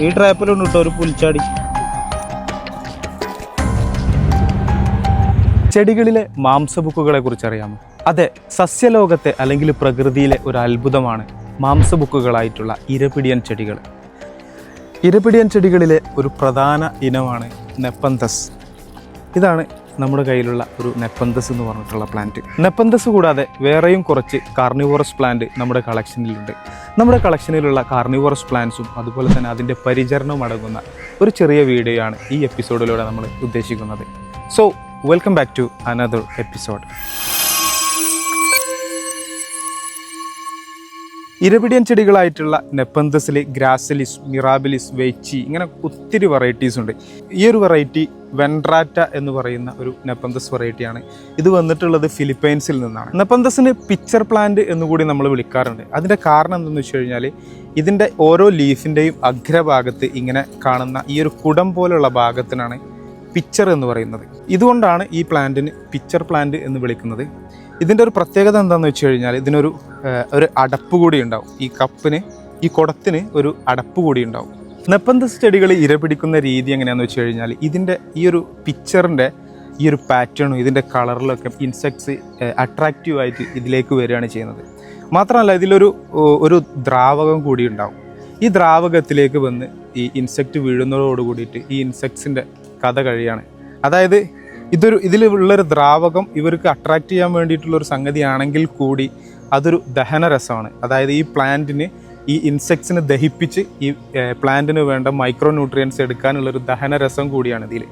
ഈ ട്രാപ്പിലുണ്ട് കേട്ടോ ഒരു പുൽച്ചാടി. ചെടികളിലെ മാംസബുക്കുകളെ കുറിച്ച് അറിയാമോ? അതെ സസ്യലോകത്തെ അല്ലെങ്കിൽ പ്രകൃതിയിലെ ഒരു അത്ഭുതമാണ് മാംസബുക്കുകളായിട്ടുള്ള ഇരപിടിയൻ ചെടികൾ. ഇരപിടിയൻ ചെടികളിലെ ഒരു പ്രധാന ഇനമാണ് നെപ്പന്തസ്. ഇതാണ് നമ്മുടെ കയ്യിലുള്ള ഒരു നെപ്പന്തസ് എന്ന് പറഞ്ഞിട്ടുള്ള പ്ലാന്റ് നെപ്പന്തസ് കൂടാതെ വേറെയും കുറച്ച് കാർണിവോറസ് പ്ലാന്റ് നമ്മുടെ കളക്ഷനിലുണ്ട് നമ്മുടെ കളക്ഷനിലുള്ള കാർണിവോറസ് പ്ലാന്റ്സും അതുപോലെ തന്നെ അതിന്റെ പരിചരണവും അടങ്ങുന്ന ഒരു ചെറിയ വീഡിയോ ആണ് ഈ എപ്പിസോഡിലൂടെ നമ്മൾ ഉദ്ദേശിക്കുന്നത്. So welcome back to another episode ഇരപിടിയൻ ചെടികളായിട്ടുള്ള നെപ്പന്തസിലെ ഗ്രാസലിസ് മിറാബിലിസ് വെച്ചി ഇങ്ങനെ ഒത്തിരി വെറൈറ്റീസ് ഉണ്ട്. ഈ ഒരു വെറൈറ്റി വെൻട്രാറ്റ എന്ന് പറയുന്ന ഒരു നെപ്പന്തസ് വെറൈറ്റിയാണ് ഇത് വന്നിട്ടുള്ളത് ഫിലിപ്പൈൻസിൽ നിന്നാണ്. നെപ്പന്തസിന് പിക്ചർ പ്ലാന്റ് എന്നുകൂടി നമ്മൾ വിളിക്കാറുണ്ട്. അതിന്റെ കാരണം എന്തെന്ന് വെച്ച് കഴിഞ്ഞാൽ ഇതിന്റെ ഓരോ ലീഫിന്റെയും അഗ്രഭാഗത്ത് ഇങ്ങനെ കാണുന്ന ഈ ഒരു കുടം പോലുള്ള ഭാഗത്തിനാണ് പിക്ചർ എന്ന് പറയുന്നത്. ഇതുകൊണ്ടാണ് ഈ പ്ലാന്റിന് പിക്ചർ പ്ലാന്റ് എന്ന് വിളിക്കുന്നത്. ഇതിന്റെ ഒരു പ്രത്യേകത എന്താണെന്ന് വെച്ച് കഴിഞ്ഞാൽ ഇതിനൊരു ഒരു അടപ്പ് കൂടി ഉണ്ടാവും. ഈ കപ്പിന് ഈ കുടത്തിന് ഒരു അടപ്പ് കൂടി ഉണ്ടാവും. നെപ്പന്തസ് ചെടികൾ ഇരപിടിക്കുന്ന രീതി എങ്ങനെയാണെന്ന് വെച്ച് കഴിഞ്ഞാൽ ഇതിന്റെ ഈ ഒരു പിക്ചറിന്റെ ഈ ഒരു പാറ്റേണും ഇതിന്റെ കളറിലൊക്കെ ഇൻസെക്ട്സ് അട്രാക്റ്റീവ് ആയിട്ട് ഇതിലേക്ക് വരികയാണ് ചെയ്യുന്നത്. മാത്രമല്ല ഇതിലൊരു ഒരു ദ്രാവകം കൂടി ഉണ്ടാവും. ഈ ദ്രാവകത്തിലേക്ക് വന്ന് ഈ ഇൻസെക്റ്റ് വീഴുന്നതോട് കൂടിയിട്ട് ഈ ഇൻസെക്ട്സിന്റെ കഥ കഴിയാണ്. അതായത് ഇതൊരു ഇതിലുള്ളൊരു ദ്രാവകം ഇവർക്ക് അട്രാക്റ്റ് ചെയ്യാൻ വേണ്ടിയിട്ടുള്ള ഒരു സംഗതിയാണെങ്കിൽ കൂടി അതൊരു ദഹനരസമാണ് അതായത് ഈ പ്ലാന്റിന് ഈ ഇൻസെക്ട്സിനെ ദഹിപ്പിച്ച് ഈ പ്ലാന്റിന് വേണ്ട മൈക്രോ ന്യൂട്രിയൻസ് എടുക്കാനുള്ളൊരു ദഹനരസം കൂടിയാണ് ഇതിൽ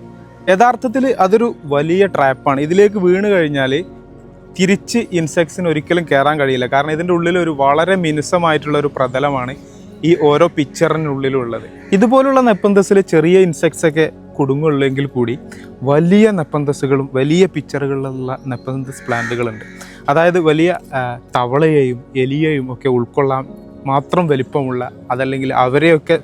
യഥാർത്ഥത്തിൽ അതൊരു വലിയ ട്രാപ്പാണ് ഇതിലേക്ക് വീണ് കഴിഞ്ഞാൽ തിരിച്ച് ഇൻസെക്ട്സിന് ഒരിക്കലും കയറാൻ കഴിയില്ല. കാരണം ഇതിന്റെ ഉള്ളിൽ ഒരു വളരെ മിനുസമായിട്ടുള്ള ഒരു പ്രതലമാണ് ഈ ഓരോ പിക്ചറിനുള്ളിലുള്ളത് ഇതുപോലുള്ള നെപ്പന്തസിൽ ചെറിയ ഇൻസെക്ട്സ് ഒക്കെ കുടുങ്ങുള്ളെങ്കിൽ കൂടി വലിയ നെപ്പന്തസുകളും വലിയ പിക്ചറുകളിലുള്ള നെപ്പന്തസ് പ്ലാന്റുകളുണ്ട്. അതായത് വലിയ തവളയെയും എലിയെയും ഒക്കെ ഉൾക്കൊള്ളാൻ മാത്രം വലിപ്പമുള്ള അതല്ലെങ്കിൽ അവരെയൊക്കെ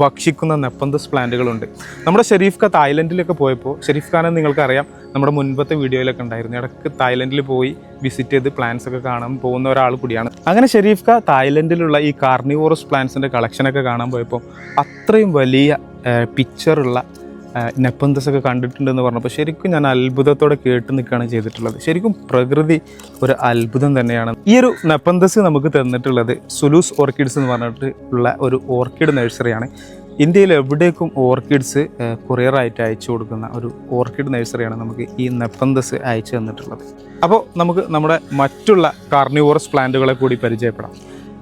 ഭക്ഷിക്കുന്ന നെപ്പന്തസ് പ്ലാന്റുകളുണ്ട്. നമ്മുടെ ഷെരീഫ് ഖാൻ തായ്ലൻഡിലൊക്കെ പോയപ്പോൾ ഷെരീഫ് ഖാനെ നിങ്ങൾക്കറിയാം നമ്മുടെ മുൻപത്തെ വീഡിയോയിലൊക്കെ ഉണ്ടായിരുന്നു. ഇടയ്ക്ക് തായ്ലൻഡിൽ പോയി വിസിറ്റ് ചെയ്ത് പ്ലാന്റ്സ് ഒക്കെ കാണാൻ പോകുന്ന ഒരാൾ കൂടിയാണ്. അങ്ങനെ ഷെരീഫ് ഖാൻ തായ്ലൻഡിലുള്ള ഈ കാർണിവോറസ് പ്ലാന്റ്സിന്റെ കളക്ഷനൊക്കെ കാണാൻ പോയപ്പോൾ അത്രയും വലിയ പിക്ചറുള്ള നെപ്പന്തസ് ഒക്കെ കണ്ടിട്ടുണ്ടെന്ന് പറഞ്ഞപ്പോൾ ശരിക്കും ഞാൻ അത്ഭുതത്തോടെ കേട്ട് നിൽക്കുകയാണ് ചെയ്തിട്ടുള്ളത്. ശരിക്കും പ്രകൃതി ഒരു അത്ഭുതം തന്നെയാണ്. ഈ ഒരു നെപ്പന്തസ് നമുക്ക് തന്നിട്ടുള്ളത് സുലൂസ് ഓർക്കിഡ്സ് എന്ന് പറഞ്ഞിട്ട് ഉള്ള ഒരു ഓർക്കിഡ് നഴ്സറിയാണ്. ഇന്ത്യയിൽ എവിടേക്കും ഓർക്കിഡ്സ് കൊറിയറായിട്ട് അയച്ചു കൊടുക്കുന്ന ഒരു ഓർക്കിഡ് നഴ്സറിയാണ് നമുക്ക് ഈ നെപ്പന്തസ് അയച്ചു തന്നിട്ടുള്ളത്. അപ്പോൾ നമുക്ക് നമ്മുടെ മറ്റുള്ള കാർണിവോറസ് പ്ലാന്റുകളെ കൂടി പരിചയപ്പെടാം.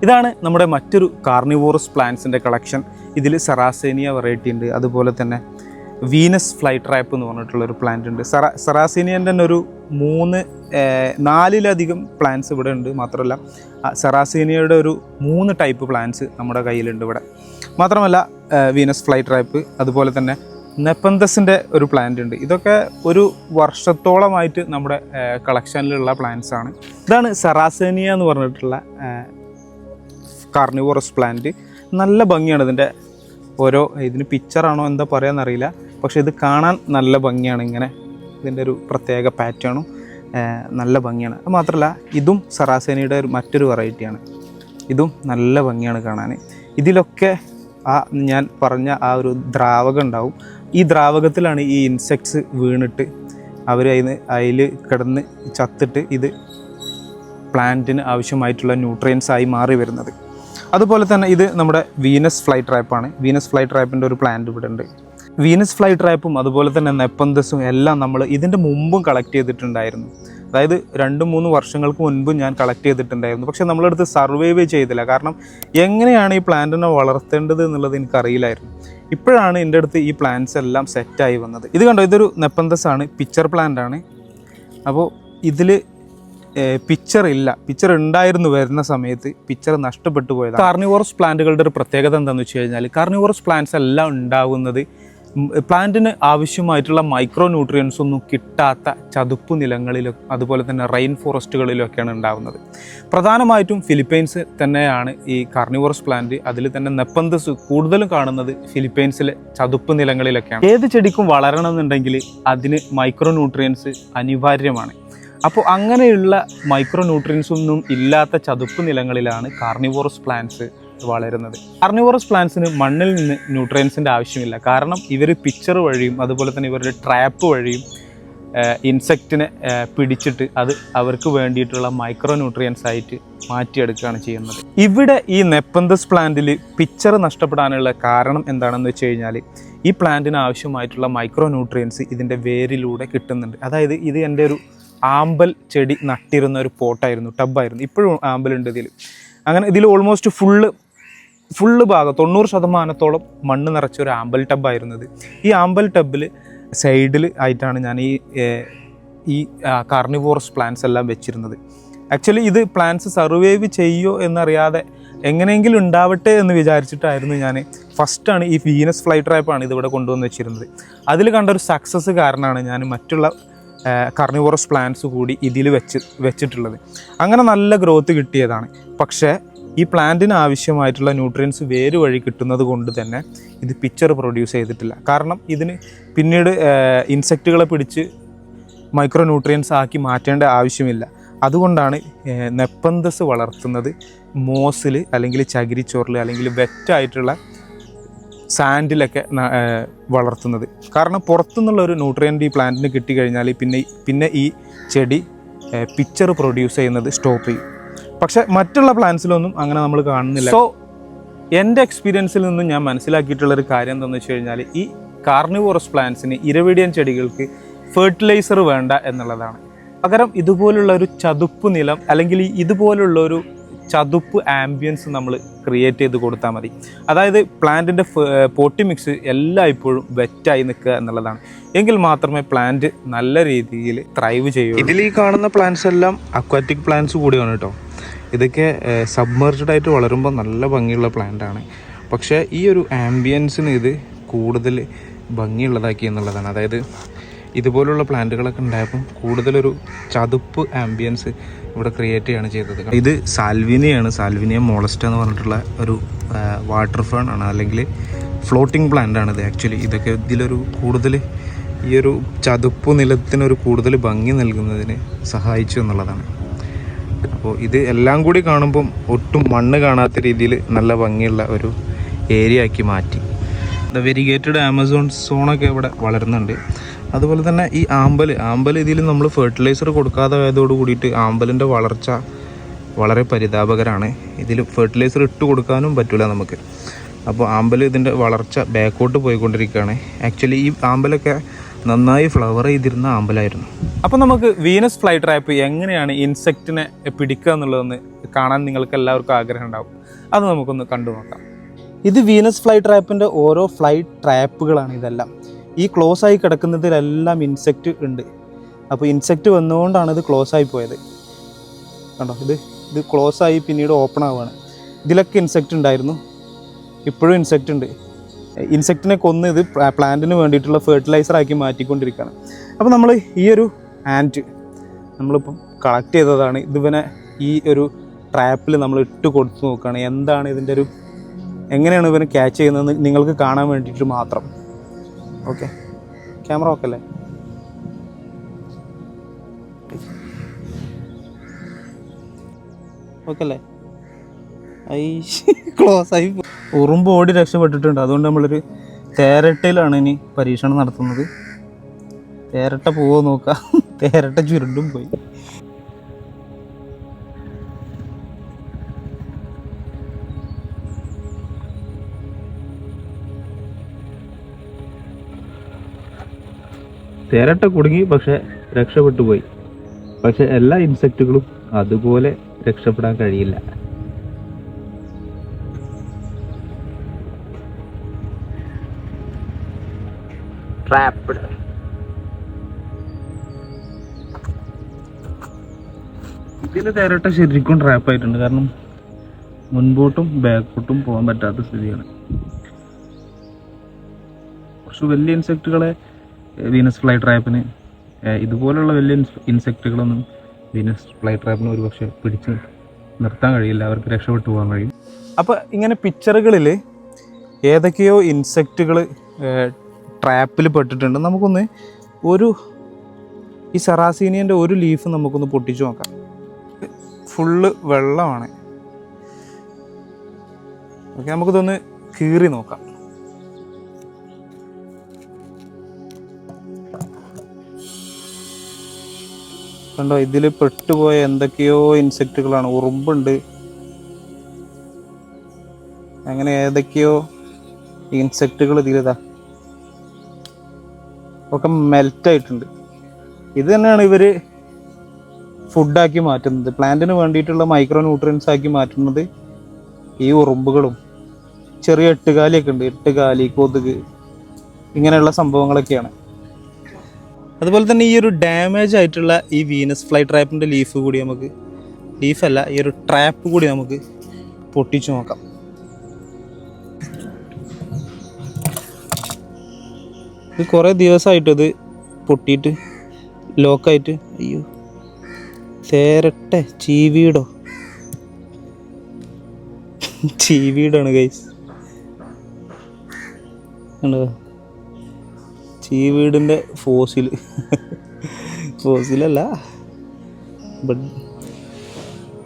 ഇതാണ് നമ്മുടെ മറ്റൊരു കാർണിവോറസ് പ്ലാന്റ്സിന്റെ കളക്ഷൻ. ഇതിൽ സെറാസേനിയ വെറൈറ്റി ഉണ്ട്. അതുപോലെ തന്നെ വീനസ് ഫ്ലൈ ട്രാപ്പ് എന്ന് പറഞ്ഞിട്ടുള്ളൊരു പ്ലാന്റ് ഉണ്ട്. സെറ സെറാസീനിയന്റെ തന്നെ ഒരു മൂന്ന് നാലിലധികം പ്ലാന്റ്സ് ഇവിടെ ഉണ്ട് മാത്രമല്ല സെറാസീനിയയുടെ ഒരു മൂന്ന് ടൈപ്പ് പ്ലാന്റ്സ് നമ്മുടെ കയ്യിലുണ്ട് ഇവിടെ. മാത്രമല്ല വീനസ് ഫ്ലൈ ട്രാപ്പ് അതുപോലെ തന്നെ നെപ്പന്തസിന്റെ ഒരു പ്ലാന്റ് ഉണ്ട്. ഇതൊക്കെ ഒരു വർഷത്തോളമായിട്ട് നമ്മുടെ കളക്ഷനിലുള്ള പ്ലാന്റ്സ് ആണ്. ഇതാണ് സെറാസേനിയ എന്ന് പറഞ്ഞിട്ടുള്ള കാർണിവോറസ് പ്ലാന്റ് നല്ല ഭംഗിയാണ് ഇതിന്റെ ഓരോ ഇതിന് പിക്ചറാണോ എന്താ പറയാന്നറിയില്ല. പക്ഷെ ഇത് കാണാൻ നല്ല ഭംഗിയാണ് ഇങ്ങനെ. ഇതിന്റെ ഒരു പ്രത്യേക പാറ്റേണും നല്ല ഭംഗിയാണ്. അത് മാത്രമല്ല ഇതും സറാസേനയുടെ ഒരു മറ്റൊരു വെറൈറ്റിയാണ്. ഇതും നല്ല ഭംഗിയാണ് കാണാൻ. ഇതിലൊക്കെ ആ ഞാൻ പറഞ്ഞ ആ ഒരു ദ്രാവകം ഉണ്ടാവും. ഈ ദ്രാവകത്തിലാണ് ഈ ഇൻസെക്ട്സ് വീണിട്ട് അവർ അതിന് അതിൽ കിടന്ന് ചത്തിട്ട് ഇത് പ്ലാന്റിന് ആവശ്യമായിട്ടുള്ള ന്യൂട്രിയൻസ് ആയി മാറി വരുന്നത്. അതുപോലെ തന്നെ ഇത് നമ്മുടെ വീനസ് ഫ്ലൈ ട്രാപ്പാണ്. വീനസ് ഫ്ലൈ ട്രാപ്പിന്റെ ഒരു പ്ലാന്റ് ഇവിടെ ഉണ്ട് വീനസ് ഫ്ലൈ ട്രാപ്പും അതുപോലെ തന്നെ നെപ്പന്തസും എല്ലാം നമ്മൾ ഇതിന്റെ മുമ്പും കളക്ട് ചെയ്തിട്ടുണ്ടായിരുന്നു. അതായത് രണ്ട് മൂന്ന് വർഷങ്ങൾക്ക് മുൻപും ഞാൻ കളക്ട് ചെയ്തിട്ടുണ്ടായിരുന്നു. പക്ഷേ നമ്മളെടുത്ത് സർവൈവ് ചെയ്തില്ല. കാരണം എങ്ങനെയാണ് ഈ പ്ലാന്റിനെ വളർത്തേണ്ടത് എന്നുള്ളത് എനിക്കറിയില്ലായിരുന്നു. ഇപ്പോഴാണ് എന്റെ അടുത്ത് ഈ പ്ലാന്റ്സ് എല്ലാം സെറ്റായി വന്നത്. ഇത് കണ്ടോ? ഇതൊരു നെപ്പന്തസ് ആണ്. പിക്ചർ പ്ലാന്റ് ആണ്. അപ്പോൾ ഇതിൽ പിക്ചർ ഇല്ല. പിക്ചർ ഉണ്ടായിരുന്നു വരുന്ന സമയത്ത് പിക്ചർ നഷ്ടപ്പെട്ടു പോയത് കാർണിവോറസ് പ്ലാന്റുകളുടെ ഒരു പ്രത്യേകത എന്താണെന്ന് വെച്ച് കഴിഞ്ഞാൽ കാർണിവോറസ് പ്ലാന്റ്സ് എല്ലാം ഉണ്ടാകുന്നത് പ്ലാന്റിന് ആവശ്യമായിട്ടുള്ള മൈക്രോ ന്യൂട്രിയൻസ് ഒന്നും കിട്ടാത്ത ചതുപ്പ് നിലങ്ങളിലും അതുപോലെ തന്നെ റെയിൻ ഫോറസ്റ്റുകളിലൊക്കെയാണ് ഉണ്ടാകുന്നത് പ്രധാനമായിട്ടും ഫിലിപ്പൈൻസ് തന്നെയാണ് ഈ കാർണിവോറസ് പ്ലാന്റ് അതിൽ തന്നെ നെപ്പന്തസ് കൂടുതലും കാണുന്നത് ഫിലിപ്പൈൻസിലെ ചതുപ്പ് നിലങ്ങളിലൊക്കെയാണ്. ഏത് ചെടിക്കും വളരണമെന്നുണ്ടെങ്കിൽ അതിന് മൈക്രോ ന്യൂട്രിയൻസ് അനിവാര്യമാണ്. അപ്പോൾ അങ്ങനെയുള്ള മൈക്രോ ന്യൂട്രിയൻസ് ഒന്നും ഇല്ലാത്ത ചതുപ്പ് നിലങ്ങളിലാണ് കാർണിവോറസ് പ്ലാന്റ്സ് വളരുന്നത്. കാർണിവോറസ് പ്ലാന്റ്സിന് മണ്ണിൽ നിന്ന് ന്യൂട്രിയൻസിന്റെ ആവശ്യമില്ല. കാരണം ഇവർ പിക്ചർ വഴിയും അതുപോലെ തന്നെ ഇവരുടെ ട്രാപ്പ് വഴിയും ഇൻസെക്റ്റിനെ പിടിച്ചിട്ട് അത് അവർക്ക് വേണ്ടിയിട്ടുള്ള മൈക്രോ ന്യൂട്രിയൻസ് ആയിട്ട് മാറ്റിയെടുക്കുകയാണ് ചെയ്യുന്നത്. ഇവിടെ ഈ നെപ്പന്തസ് പ്ലാന്റിൽ പിക്ചർ നഷ്ടപ്പെടാനുള്ള കാരണം എന്താണെന്ന് വെച്ച് കഴിഞ്ഞാൽ ഈ പ്ലാന്റിന് ആവശ്യമായിട്ടുള്ള മൈക്രോ ന്യൂട്രിയൻസ് ഇതിന്റെ വേരിലൂടെ കിട്ടുന്നുണ്ട്. അതായത് ഇത് എന്റെ ഒരു ആമ്പൽ ചെടി നട്ടിരുന്ന ഒരു പോട്ടായിരുന്നു ടബായിരുന്നു. ഇപ്പോഴും ആമ്പലുണ്ട് ഇതിൽ അങ്ങനെ ഇതിൽ ഓൾമോസ്റ്റ് ഫുള്ള് ഫുള്ള് ഭാഗം തൊണ്ണൂറ് ശതമാനത്തോളം മണ്ണ് നിറച്ച ഒരു ആമ്പൽ ടബായിരുന്നത് ഈ ആമ്പൽ ടബിൽ സൈഡിൽ ആയിട്ടാണ് ഞാൻ ഈ ഈ കാർണിവോറസ് പ്ലാന്റ്സ് എല്ലാം വെച്ചിരുന്നത്. ആക്ച്വലി ഇത് പ്ലാന്റ്സ് സർവൈവ് ചെയ്യോ എന്നറിയാതെ എങ്ങനെയെങ്കിലും ഉണ്ടാവട്ടെ എന്ന് വിചാരിച്ചിട്ടായിരുന്നു ഞാൻ ഫസ്റ്റാണ് ഈ വീനസ് ഫ്ലൈ ട്രാപ്പാണ് ഇതിവിടെ കൊണ്ടുവന്ന് വെച്ചിരുന്നത്. അതിൽ കണ്ട ഒരു സക്സസ് കാരണമാണ് ഞാൻ മറ്റുള്ള കർണിവോറസ് പ്ലാന്റ്സ് കൂടി ഇതിൽ വെച്ച് വെച്ചിട്ടുള്ളത്. അങ്ങനെ നല്ല ഗ്രോത്ത് കിട്ടിയതാണ്. പക്ഷേ ഈ പ്ലാന്റിന് ആവശ്യമായിട്ടുള്ള ന്യൂട്രിയൻസ് വേര് വഴി കിട്ടുന്നത് കൊണ്ട് തന്നെ ഇത് പിക്ചർ പ്രൊഡ്യൂസ് ചെയ്തിട്ടില്ല. കാരണം ഇതിന് പിന്നീട് ഇൻസെക്റ്റുകളെ പിടിച്ച് മൈക്രോ ന്യൂട്രിയൻസ് ആക്കി മാറ്റേണ്ട ആവശ്യമില്ല. അതുകൊണ്ടാണ് നെപ്പന്തസ് വളർത്തുന്നത് മോസിൽ അല്ലെങ്കിൽ ചകിരിച്ചോറിൽ അല്ലെങ്കിൽ വെറ്റായിട്ടുള്ള സാൻഡിലൊക്കെ വളർത്തുന്നത്. കാരണം പുറത്തുനിന്നുള്ള ഒരു ന്യൂട്രിയന്റ് ഈ പ്ലാന്റിന് കിട്ടിക്കഴിഞ്ഞാൽ പിന്നെ പിന്നെ ഈ ചെടി പിക്ചർ പ്രൊഡ്യൂസ് ചെയ്യുന്നത് സ്റ്റോപ്പ് ചെയ്യും. പക്ഷെ മറ്റുള്ള പ്ലാന്റ്സിലൊന്നും അങ്ങനെ നമ്മൾ കാണുന്നില്ല. സോ എന്റെ എക്സ്പീരിയൻസിൽ നിന്നും ഞാൻ മനസ്സിലാക്കിയിട്ടുള്ള ഒരു കാര്യം എന്താണെന്ന് വെച്ച് കഴിഞ്ഞാൽ ഈ കാർണിവോറസ് പ്ലാന്റ്സിന് ഇരവിടിയൻ ചെടികൾക്ക് ഫെർട്ടിലൈസർ വേണ്ട എന്നുള്ളതാണ്. പകരം ഇതുപോലുള്ള ഒരു ചതുപ്പ് നിലം അല്ലെങ്കിൽ ഇതുപോലുള്ള ഒരു ചതുപ്പ് ആംബിയൻസ് നമ്മൾ ക്രിയേറ്റ് ചെയ്ത് കൊടുത്താൽ മതി. അതായത് പ്ലാന്റിന്റെ പോട്ടി മിക്സ് എല്ലായ്പ്പോഴും വെറ്റായി നിൽക്കുക എന്നുള്ളതാണ്. എങ്കിൽ മാത്രമേ പ്ലാന്റ് നല്ല രീതിയിൽ ത്രൈവ് ചെയ്യൂ ഇതിൽ ഈ കാണുന്ന പ്ലാന്റ്സ് എല്ലാം അക്വാറ്റിക് പ്ലാന്റ്സ് കൂടിയാണ് കേട്ടോ. ഇതൊക്കെ സബ്മർജ്ഡ് ആയിട്ട് വളരുമ്പോൾ നല്ല ഭംഗിയുള്ള പ്ലാന്റ് ആണ്. പക്ഷേ ഈ ഒരു ആംബിയൻസിന് ഇത് കൂടുതൽ ഭംഗിയുള്ളതാക്കി എന്നുള്ളതാണ്. അതായത് ഇതുപോലുള്ള പ്ലാന്റുകളൊക്കെ ഉണ്ടായപ്പം കൂടുതലൊരു ചതുപ്പ് ആംബിയൻസ് ഇവിടെ ക്രിയേറ്റ് ചെയ്യാണ് ചെയ്തത്. ഇത് സാൽവിനിയാണ് സാൽവിനിയ മോളസ്റ്റ എന്ന് പറഞ്ഞിട്ടുള്ള ഒരു വാട്ടർ ഫേൺ ആണ്. അല്ലെങ്കിൽ ഫ്ലോട്ടിംഗ് പ്ലാന്റ് ആണ് ഇത് ആക്ച്വലി ഇതൊക്കെ ഇതിലൊരു കൂടുതൽ ഈ ഒരു ചതുപ്പ് നിലത്തിനൊരു കൂടുതൽ ഭംഗി നൽകുന്നതിന് സഹായിച്ചു എന്നുള്ളതാണ്. അപ്പോൾ ഇത് എല്ലാം കൂടി കാണുമ്പം ഒട്ടും മണ്ണ് കാണാത്ത രീതിയിൽ നല്ല ഭംഗിയുള്ള ഒരു ഏരിയ ആക്കി മാറ്റി. വെരിഗേറ്റഡ് ആമസോൺ സോണൊക്കെ ഇവിടെ വളരുന്നുണ്ട്. അതുപോലെ തന്നെ ഈ ആമ്പൽ ആമ്പൽ ഇതിൽ നമ്മൾ ഫെർട്ടിലൈസർ കൊടുക്കാതെ ആയതോട് കൂടിയിട്ട് ആമ്പലിന്റെ വളർച്ച വളരെ പരിതാപകരമാണ് ഇതിൽ ഫെർട്ടിലൈസർ ഇട്ട് കൊടുക്കാനും പറ്റില്ല നമുക്ക്. അപ്പോൾ ആമ്പൽ ഇതിന്റെ വളർച്ച ബാക്കോട്ട് പോയിക്കൊണ്ടിരിക്കുകയാണ്. ആക്ച്വലി ഈ ആമ്പലൊക്കെ നന്നായി ഫ്ലവർ ചെയ്തിരുന്ന ആമ്പലായിരുന്നു. അപ്പോൾ നമുക്ക് വീനസ് ഫ്ലൈ ട്രാപ്പ് എങ്ങനെയാണ് ഇൻസെക്റ്റിനെ പിടിക്കുക എന്നുള്ളതെന്ന് കാണാൻ നിങ്ങൾക്ക് എല്ലാവർക്കും ആഗ്രഹം ഉണ്ടാവും. അത് നമുക്കൊന്ന് കണ്ടു നോക്കാം. ഇത് വീനസ് ഫ്ലൈ ട്രാപ്പിന്റെ ഓരോ ഫ്ലൈ ട്രാപ്പുകളാണ് ഇതെല്ലാം. ഈ ക്ലോസ് ആയി കിടക്കുന്നതിലെല്ലാം ഇൻസെക്റ്റ് ഉണ്ട്. അപ്പോൾ ഇൻസെക്റ്റ് വന്നുകൊണ്ടാണ് ഇത് ക്ലോസ് ആയി പോയത്. കണ്ടോ? ഇത് ഇത് ക്ലോസ് ആയി പിന്നീട് ഓപ്പൺ ആവുകയാണ്. ഇതിലൊക്കെ ഇൻസെക്റ്റ് ഉണ്ടായിരുന്നു. ഇപ്പോഴും ഇൻസെക്റ്റ് ഉണ്ട്. ഇൻസെക്റ്റിനെ കൊന്ന് ഇത് പ്ലാന്റിന് വേണ്ടിയിട്ടുള്ള ഫെർട്ടിലൈസർ ആക്കി മാറ്റിക്കൊണ്ടിരിക്കുകയാണ്. അപ്പോൾ നമ്മൾ ഈ ഒരു ആന്റ് നമ്മളിപ്പം കളക്ട് ചെയ്തതാണ്. ഇതിവനെ ഈ ഒരു ട്രാപ്പിൽ നമ്മൾ ഇട്ട് കൊടുത്തു നോക്കുകയാണ്. എന്താണ് ഇതിന്റെ ഒരു എങ്ങനെയാണ് ഇവനെ ക്യാച്ച് ചെയ്യുന്നതെന്ന് നിങ്ങൾക്ക് കാണാൻ വേണ്ടിയിട്ട് മാത്രം. ഓക്കെ ക്യാമറ ഓക്കെ അല്ലേ? ഓക്കെ അല്ലേ? ഐ ക്ലോസ് ആയി ഉറുമ്പ് ഓടി രക്ഷപ്പെട്ടിട്ടുണ്ട്. അതുകൊണ്ട് നമ്മളൊരു തേരട്ടയിലാണ് ഇനി പരീക്ഷണം നടത്തുന്നത്. തേരട്ട പോവോ നോക്കാം. തേരട്ട ചുരുണ്ടും പോയി. തേരട്ട കുടുങ്ങി പക്ഷെ രക്ഷപ്പെട്ടു പോയി. പക്ഷെ എല്ലാ ഇൻസെക്റ്റുകളും അതുപോലെ രക്ഷപ്പെടാൻ കഴിയില്ല. Trapped. ഇതിന് തേരട്ട ശരിക്കും ട്രാപ്പ് ആയിട്ടുണ്ട്. കാരണം മുൻപോട്ടും ബാക്കോട്ടും പോകാൻ പറ്റാത്ത സ്ഥിതിയാണ്. കുറച്ച് വലിയ ഇൻസെക്റ്റുകളെ വീനസ് ഫ്ലൈ ട്രാപ്പിന് ഇതുപോലുള്ള വലിയ ഇൻസെക്റ്റുകളൊന്നും വീനസ് ഫ്ലൈ ട്രാപ്പിന് ഒരു പക്ഷെ പിടിച്ച് നിർത്താൻ കഴിയില്ല. അവർക്ക് രക്ഷപ്പെട്ടു പോകാൻ കഴിയും. അപ്പോൾ ഇങ്ങനെ പിക്ചറുകളിൽ ഏതൊക്കെയോ ഇൻസെക്റ്റുകൾ ട്രാപ്പിൽ പെട്ടിട്ടുണ്ട്. നമുക്കൊന്ന് ഒരു ഈ സെറാസീനിയന്റെ ഒരു ലീഫ് നമുക്കൊന്ന് പൊട്ടിച്ചു നോക്കാം. ഫുള്ള് വെള്ളമാണ്. ഓക്കെ നമുക്കിതൊന്ന് കീറി നോക്കാം. കണ്ടോ ഇതിൽ പെട്ടുപോയ എന്തൊക്കെയോ ഇൻസെക്റ്റുകളാണ്. ഉറുമ്പുണ്ട്. അങ്ങനെ ഏതൊക്കെയോ ഇൻസെക്റ്റുകൾ ഇതിലിതാ. ഒക്കെ മെൽറ്റ് ആയിട്ടുണ്ട്. ഇത് തന്നെയാണ് ഇവർ ഫുഡാക്കി മാറ്റുന്നത്. പ്ലാന്റിന് വേണ്ടിയിട്ടുള്ള മൈക്രോ ന്യൂട്രിയൻസ് ആക്കി മാറ്റുന്നത് ഈ ഉറുമ്പുകളും ചെറിയ എട്ടുകാലിയൊക്കെ ഉണ്ട്. എട്ടുകാലി കൊതുക് ഇങ്ങനെയുള്ള സംഭവങ്ങളൊക്കെയാണ്. അതുപോലെ തന്നെ ഈ ഒരു ഡാമേജ് ആയിട്ടുള്ള ഈ വീനസ് ഫ്ലൈ ട്രാപ്പിന്റെ ലീഫ് കൂടി നമുക്ക് ലീഫല്ല ഈ ഒരു ട്രാപ്പ് കൂടി നമുക്ക് പൊട്ടിച്ചു നോക്കാം. ഇത് കുറേ ഇത് പൊട്ടിയിട്ട് ലോക്കായിട്ട്. അയ്യോ. തേരട്ടെ ചീവീടോ? ചീവീടാണ് ഗൈസ് കണ്ടോ? ചീവീടിന്റെ ഫോസിൽ ഫോസിലല്ല. ബട്ട്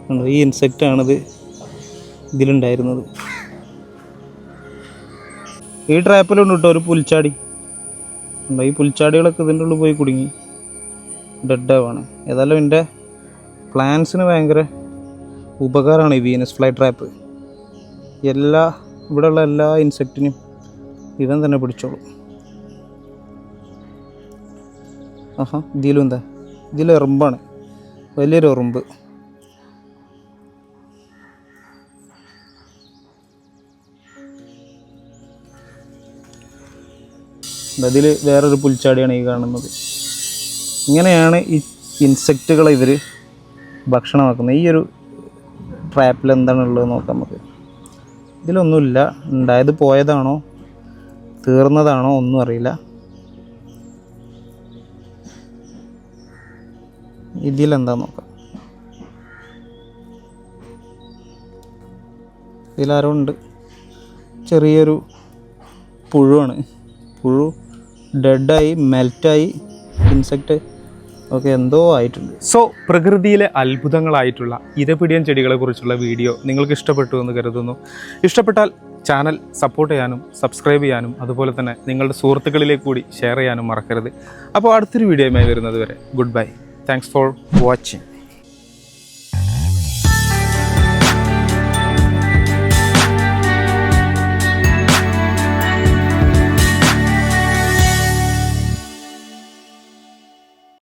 ഇൻസെക്റ്റ് ഈ ഇൻസെക്റ്റാണിത് ഇതിലുണ്ടായിരുന്നത്. ഈ ട്രാപ്പിലുണ്ട് കേട്ടോ ഒരു പുൽച്ചാടി. ഈ പുൽച്ചാടികളൊക്കെ ഇതിന്റെ ഉള്ളിൽ പോയി കുടുങ്ങി. ഡെഡ് ആവാണ് ഏതായാലും എന്റെ പ്ലാൻസിന് ഭയങ്കര ഉപകാരമാണ് ഈ വീനസ് ഫ്ലൈ ട്രാപ്പ് എല്ലാ ഇവിടെയുള്ള എല്ലാ ഇൻസെക്റ്റിനും ഇവൻ തന്നെ പിടിച്ചോളും. ആഹാ ഇതിലും എന്താ? ഇതിൽ എറുമ്പാണ്. വലിയൊരു എറുമ്പ്. അതിൽ വേറൊരു പുൽച്ചാടിയാണ് ഈ കാണുന്നത്. ഇങ്ങനെയാണ് ഈ ഇൻസെക്റ്റുകളെ ഇവർ ഭക്ഷണമാക്കുന്നത്. ഈ ഒരു ട്രാപ്പിൽ എന്താണുള്ളത് നോക്കാം നമുക്ക്. ഇതിലൊന്നുമില്ല. ഉണ്ടായത് പോയതാണോ? തീർന്നതാണോ? ഒന്നും അറിയില്ല. ഇതിലെന്താ നോക്കാം. ഇതിലാരോ ഉണ്ട്. ചെറിയൊരു പുഴുവാണ്. പുഴു ഡെഡായി മെൽറ്റായി ഇൻസെക്റ്റ് ഒക്കെ എന്തോ ആയിട്ടുണ്ട്. സോ പ്രകൃതിയിലെ അത്ഭുതങ്ങളായിട്ടുള്ള ഇരപിടിയൻ ചെടികളെ കുറിച്ചുള്ള വീഡിയോ നിങ്ങൾക്ക് ഇഷ്ടപ്പെട്ടു എന്ന് കരുതുന്നു. ഇഷ്ടപ്പെട്ടാൽ ചാനൽ സപ്പോർട്ട് ചെയ്യാനും സബ്സ്ക്രൈബ് ചെയ്യാനും അതുപോലെ തന്നെ നിങ്ങളുടെ സുഹൃത്തുക്കളിലേക്ക് കൂടി ഷെയർ ചെയ്യാനും മറക്കരുത്. അപ്പോൾ അടുത്തൊരു വീഡിയോയുമായി വരുന്നത് വരെ good bye thanks for watching